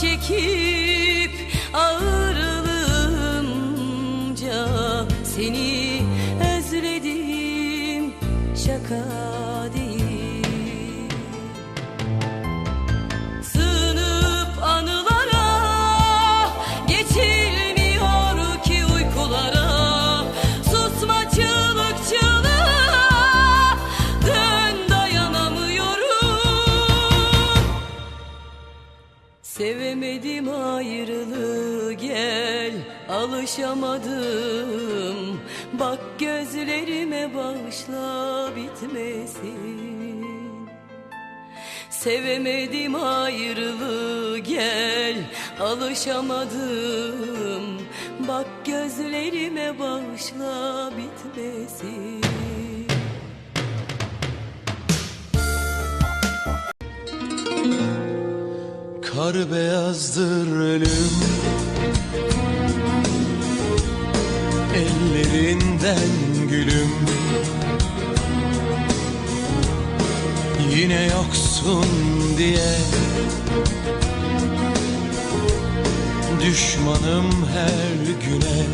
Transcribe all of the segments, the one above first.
çekip ağırlığımca seni özledim. Şaka ayrılığı gel alışamadım. Bak gözlerime bağışla bitmesin. Sevemedim ayrılığı gel alışamadım. Bak gözlerime bağışla bitmesin Kar beyazdır ölüm. Ellerinden gülüm. Yine yoksun diye. Düşmanım her güne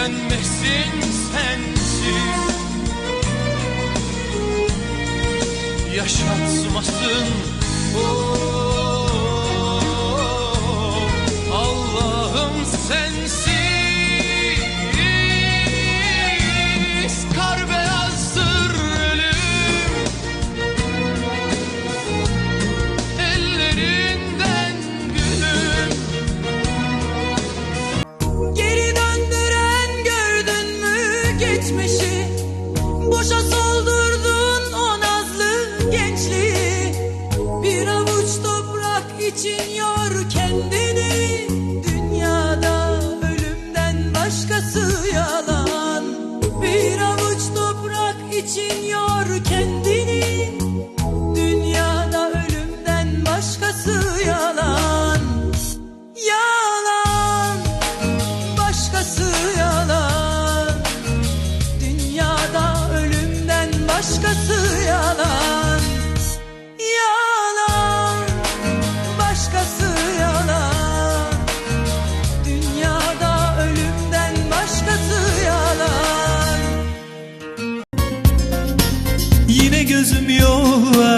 Dönmesin sensiz. Yaşatmasın. oh, reaching your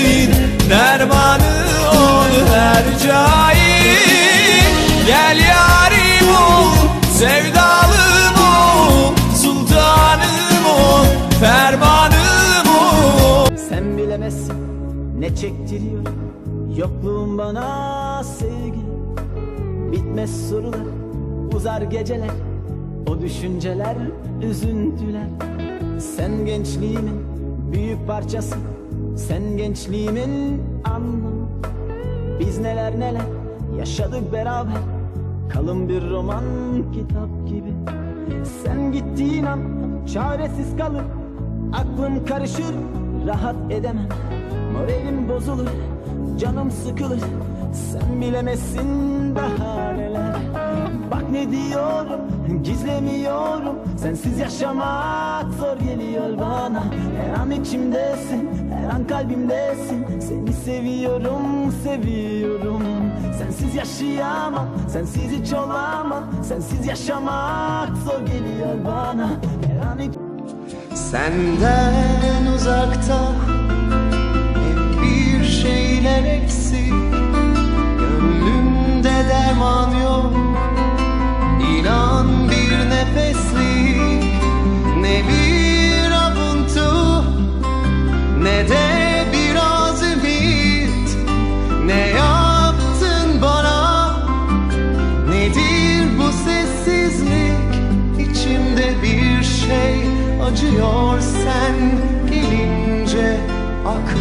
Dertlerimin dermanı ol her cahil. Gel yarim ol, sevdalım ol Sultanım ol, fermanım ol. Sen bilemezsin ne çektiriyor Yokluğun bana sevgi. Bitmez sorular uzar geceler O düşünceler üzüntüler. Sen gençliğimin büyük parçası Sen gençliğimin anlamı Biz neler neler yaşadık beraber. Kalın bir roman kitap gibi. Sen gittiğin an çaresiz kalır Aklım karışır rahat edemem. Moralim bozulur canım sıkılır Sen bilemezsin daha ne diyorum? Gizlemiyorum. Sensiz yaşamak zor geliyor bana. Her an içimdesin her an kalbimdesin. Seni seviyorum seviyorum. Sensiz yaşayamam sensiz hiç olamam. Sensiz yaşamak zor geliyor bana. Her an iç- Senden uzakta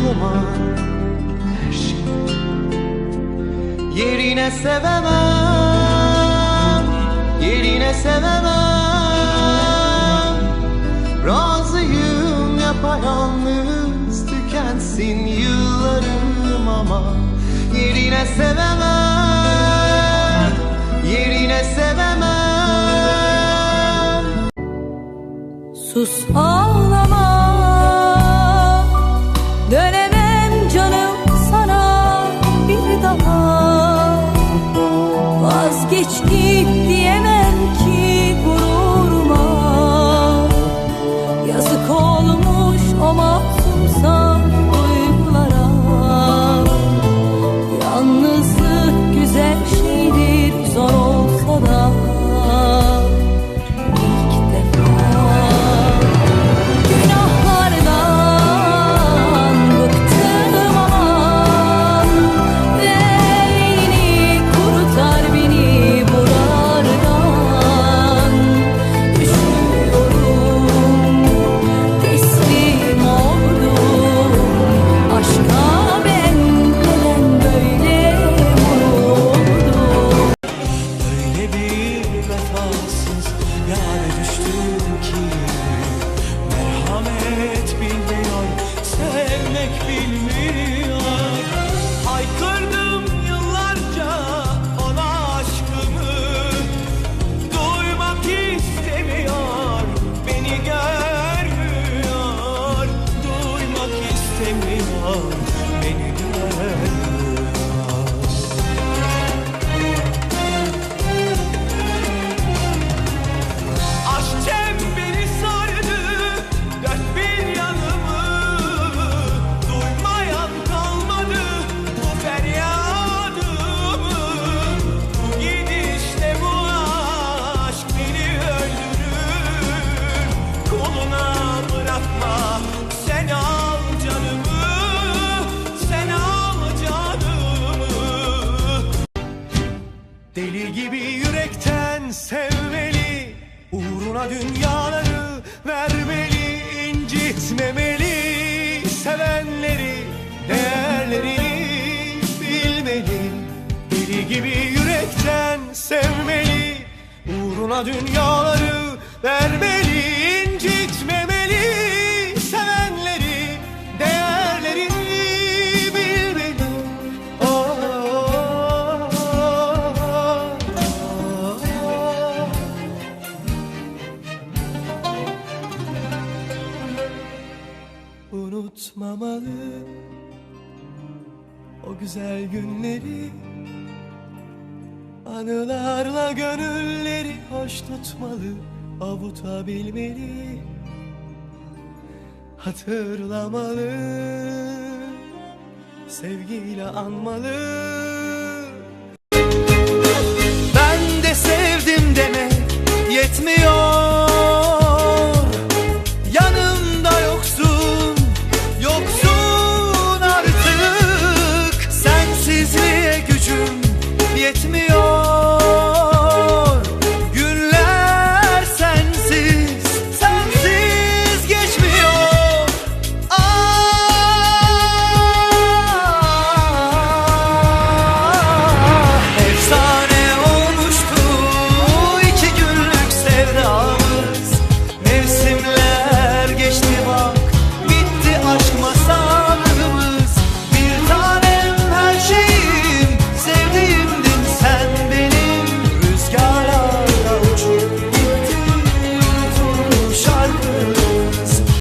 zaman her şey. Yerine sevemem Yerine sevemem. Razıyım yapayalnız Tükensin yıllarım ama Yerine sevemem Yerine sevemem. Sus Uğruna dünyaları vermeli incitmemeli Sevenleri, değerlerini bilmeli. Oh, oh, oh. Unutmamalı o güzel günleri Anılarla gönülleri hoş tutmalı, avutabilmeli. Hatırlamalı, sevgiyle anmalı.